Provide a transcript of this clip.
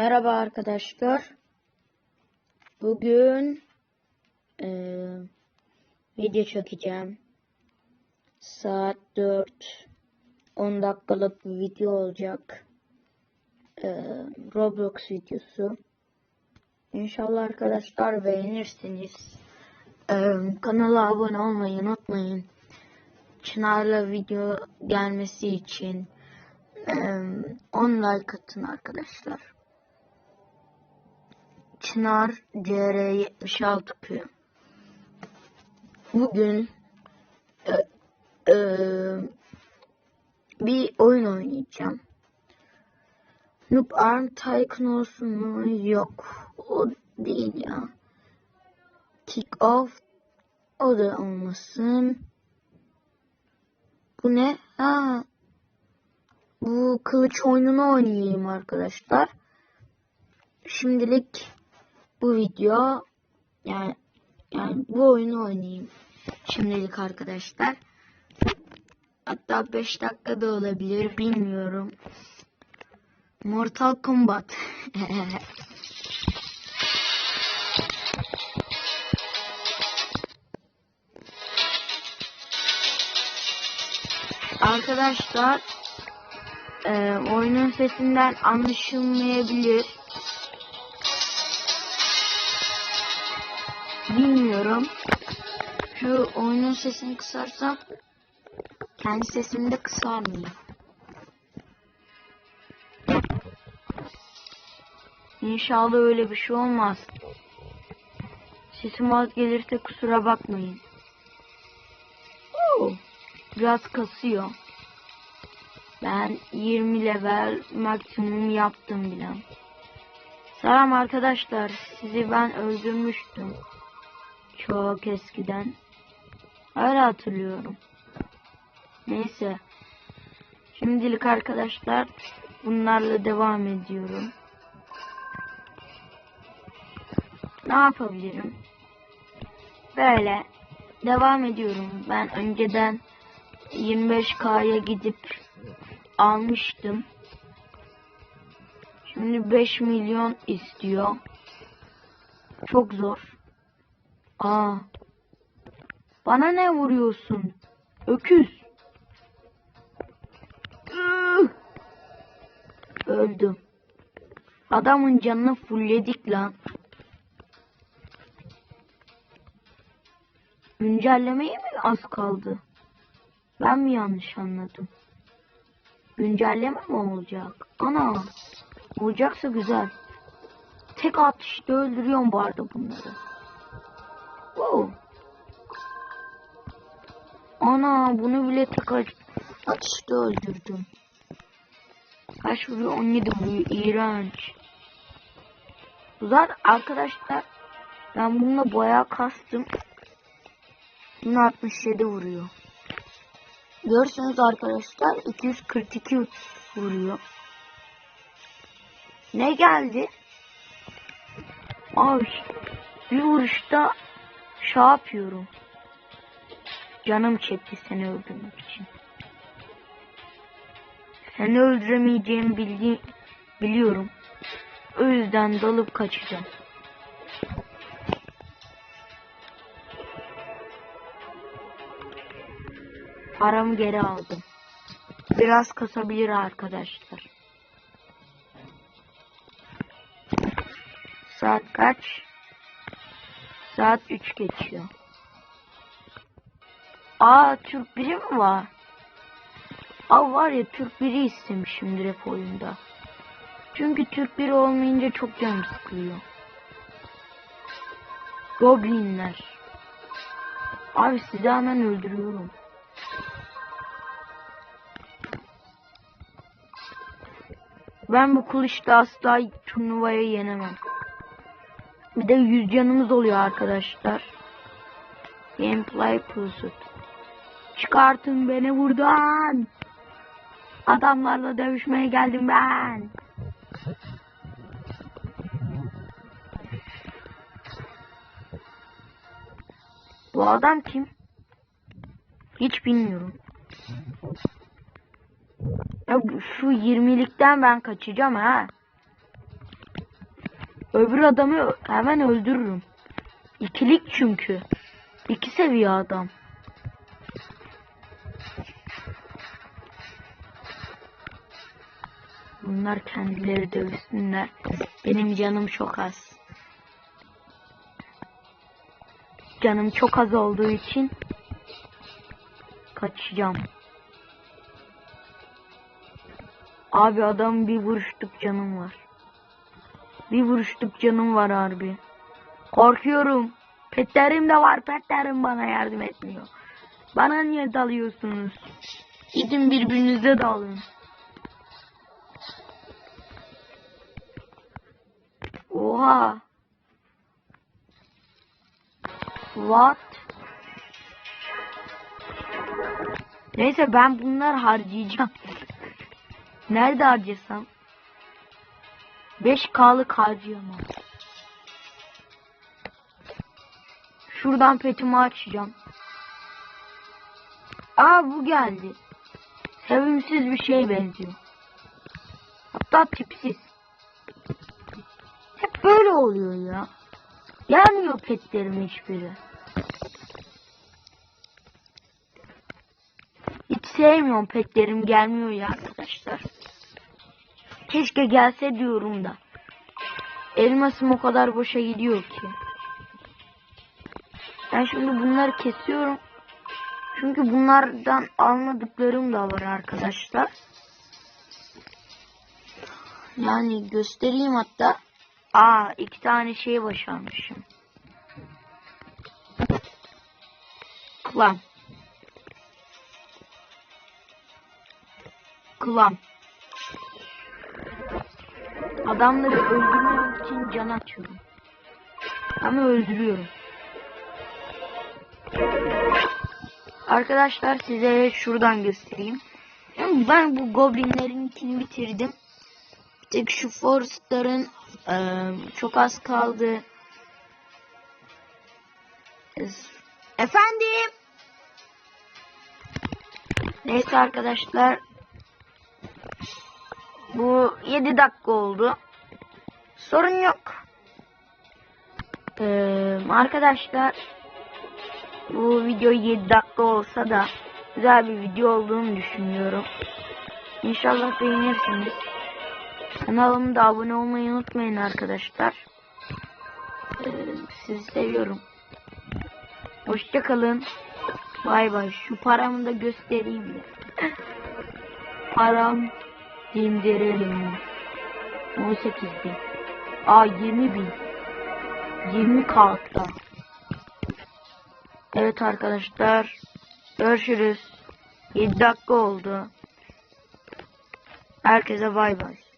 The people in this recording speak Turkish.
Merhaba arkadaşlar. Bugün eee, video çekeceğim. Saat 4. 10 dakikalık bir video olacak. Eee, Roblox videosu. İnşallah arkadaşlar beğenirsiniz. Eee, kanala abone olmayı unutmayın. Çınar'la video gelmesi için eee 10 like atın arkadaşlar. Çınar CR76Q. Bugün e, e, bir oyun oynayacağım. Noob Arm Tycoon olsun mu? Yok. O değil ya. Kick Off o da olmasın. Bu ne? Ha. Bu kılıç oyununu oynayayım arkadaşlar. Şimdilik bu video yani yani bu oyunu oynayayım. Şimdilik arkadaşlar. Hatta 5 dakikada olabilir bilmiyorum. Mortal Kombat. Arkadaşlar e, oyunun sesinden anlaşılmayabilir. Bilmiyorum. Şu oyunun sesini kısarsam kendi sesimi de kısar mıyım? İnşallah öyle bir şey olmaz. Sesim az gelirse kusura bakmayın. Oo, biraz kasıyor. Ben 20 level maksimum yaptım bile. Selam arkadaşlar. Sizi ben öldürmüştüm. Çok eskiden. Hala hatırlıyorum. Neyse. Şimdilik arkadaşlar bunlarla devam ediyorum. Ne yapabilirim? Böyle devam ediyorum. Ben önceden 25K'ya gidip almıştım. Şimdi 5 milyon istiyor. Çok zor. Aa. Bana ne vuruyorsun? Öküz. Öldüm. Adamın canını fullledik lan. Güncellemeye mi az kaldı? Ben mi yanlış anladım? Güncelleme mi olacak? Ana. Olacaksa güzel. Tek atışta öldürüyorum bu arada bunları. Ana bunu bile tek at- atışta öldürdüm. Kaç vuruyor? 17 vuruyor. İğrenç. Güzel arkadaşlar. Ben bununla bayağı kastım. Yine 67 vuruyor. Görürsünüz arkadaşlar 242 vuruyor. Ne geldi? Abi bir vuruşta şey yapıyorum. Canım çekti seni öldürmek için. Seni öldüremeyeceğimi bildi biliyorum. O yüzden dalıp kaçacağım. Paramı geri aldım. Biraz kasabilir arkadaşlar. Saat kaç? Saat 3 geçiyor. Aa Türk biri mi var? Aa var ya Türk biri istemişimdir hep oyunda. Çünkü Türk biri olmayınca çok canım sıkılıyor. Goblinler. Abi sizi hemen öldürüyorum. Ben bu kılıçla asla turnuvaya yenemem. Bir de yüz canımız oluyor arkadaşlar. Gameplay Pursuit. Çıkartın beni buradan. Adamlarla dövüşmeye geldim ben. Bu adam kim? Hiç bilmiyorum. Ya şu 20'likten ben kaçacağım ha. Öbür adamı hemen öldürürüm. İkilik çünkü. İki seviye adam. Bunlar kendileri dövsünler. Benim canım çok az. Canım çok az olduğu için kaçacağım. Abi adam bir vuruştuk canım var. Bir vuruştuk canım var harbi. Korkuyorum. Petlerim de var. Petlerim bana yardım etmiyor. Bana niye dalıyorsunuz? Gidin birbirinize dalın. Oha. What? Neyse ben bunlar harcayacağım. Nerede harcasam? 5K'lık harcayamam. Şuradan petimi açacağım. Aa bu geldi. Sevimsiz bir şey benziyor. Hatta tipsiz. Böyle oluyor ya. Gelmiyor petlerim hiçbiri. Hiç sevmiyorum petlerim gelmiyor ya arkadaşlar. Keşke gelse diyorum da. Elmasım o kadar boşa gidiyor ki. Ben şimdi bunları kesiyorum. Çünkü bunlardan almadıklarım da var arkadaşlar. Yani göstereyim hatta. Aa iki tane şey başarmışım. Klan. Klan. Adamları öldürmemek için can açıyorum. Ama öldürüyorum. Arkadaşlar size şuradan göstereyim. Ben bu goblinlerinkini bitirdim. Bir tek şu forestların eee, çok az kaldı. Efendim? Neyse arkadaşlar. Bu 7 dakika oldu. Sorun yok. Ee, arkadaşlar bu video 7 dakika olsa da güzel bir video olduğunu düşünüyorum. İnşallah beğenirsiniz. Kanalıma da abone olmayı unutmayın arkadaşlar. Ee, sizi seviyorum. Hoşçakalın. Bay bay. Şu paramı da göstereyim mi? Param indirelim. 18 bin. Aa 20 bin. 20 kağıtta. Evet arkadaşlar. Görüşürüz. 7 dakika oldu. Herkese bay bay.